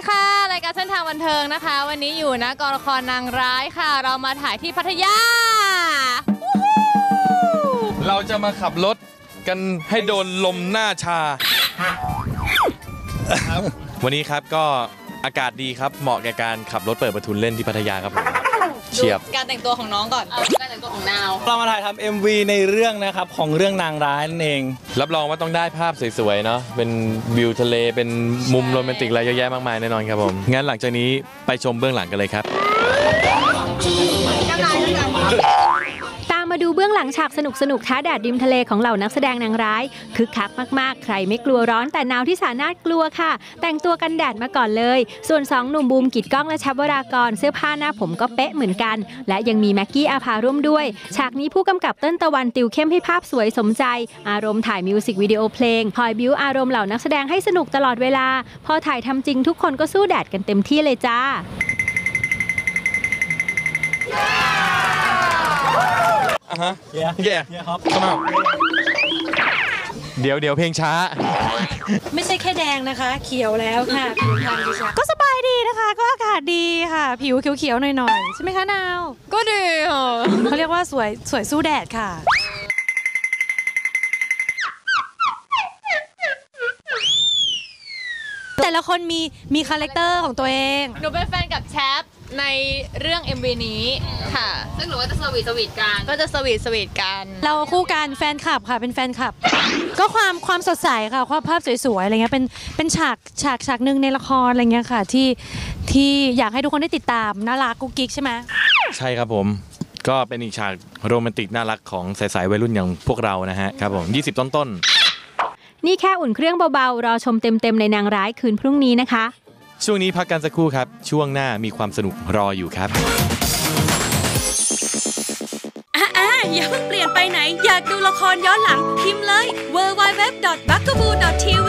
ดีค่ะ รายการเส้นทางบันเทิงนะคะ วันนี้อยู่นะกองละครนางร้ายค่ะ เรามาถ่ายที่พัทยา เราจะมาขับรถกันให้โดนลมหน้าชา วันนี้ครับก็อากาศดีครับเหมาะแก่การขับรถเปิดประทุนเล่นที่พัทยาครับผม เฉียบ การแต่งตัวของน้องก่อนเอาการแต่งตัวของนาว เรามาถ่ายทำ MV ในเรื่องนะครับของเรื่องนางร้ายนั่นเอง รับรองว่าต้องได้ภาพสวยๆเนาะเป็นวิวทะเลเป็นมุมโรแมนติกอะไรเยอะแยะมากมายแน่นอนครับผมงั้นหลังจากนี้ไปชมเบื้องหลังกันเลยครับต ลังฉากสนุกสนุกๆท้าแดดริมทะเลของเหล่านักแสดงนางร้ายคึกคักมากๆ ใครไม่กลัวร้อนแต่หนาวที่สานาทกลัวค่ะ แต่งตัวกันแดดมาก่อนเลย ส่วนสองหนุ่มบูมกิดกล้องและชับวรากรเสื้อผ้าหน้าผมก็เป๊ะเหมือนกัน และยังมีแม็กกี้อาภาร่วมด้วย ฉากนี้ผู้กำกับเต้นตะวันติวเข้มให้ภาพสวยสมใจ อารมณ์ถ่ายมิวสิกวิดีโอเพลงคอยบิวอารมณ์เหล่านักแสดงให้สนุกตลอดเวลา พอถ่ายทำจริงทุกคนก็สู้แดดกันเต็มที่เลยจ้า อะฮะเย้แย่เย้ครับเข้ามาเดี๋ยวเดี๋ยวเพลงช้า ไม่ใช่แค่แดงนะคะ เขียวแล้วค่ะผิวพรรณดิฉันก็สบายดีนะคะ ก็อากาศดีค่ะ ผิวเขียวๆหน่อยๆ ใช่ไหมคะนาว ก็ดีค่ะเขาเรียกว่าสวยสวยสู้แดดค่ะ แต่ละคนมีมีคาแรคเตอร์ของตัวเอง หนูเป็นแฟนกับแชป ในเรื่อง MV นี้ค่ะ ซึ่งหนูก็จะสวีทสวีทกันก็จะสวีทสวีทกันเราคู่กันแฟนคลับค่ะเป็นแฟนคลับ ก็ความความสดใสค่ะความภาพสวยๆอะไรเงี้ยเป็นเป็นฉากฉากฉากหนึ่งในละครอะไรเงี้ยค่ะ ที่ที่อยากให้ทุกคนได้ติดตามน่ารักกุ๊กกิ๊กใช่ไหมใช่ครับผม ก็เป็นอีกฉากโรแมนติกน่ารักของสายๆวัยรุ่นอย่างพวกเรานะฮะครับผม20 ต้นๆ นี่แค่อุ่นเครื่องเบาๆ รอชมเต็มๆ ในนางร้ายคืนพรุ่งนี้นะคะ ช่วงนี้พักกันสักครู่ครับ ช่วงหน้ามีความสนุกรออยู่ครับอ่าอย่าเพิ่งเปลี่ยนไปไหน อยากดูละครย้อนหลังพิมพ์เลย w w w b u c k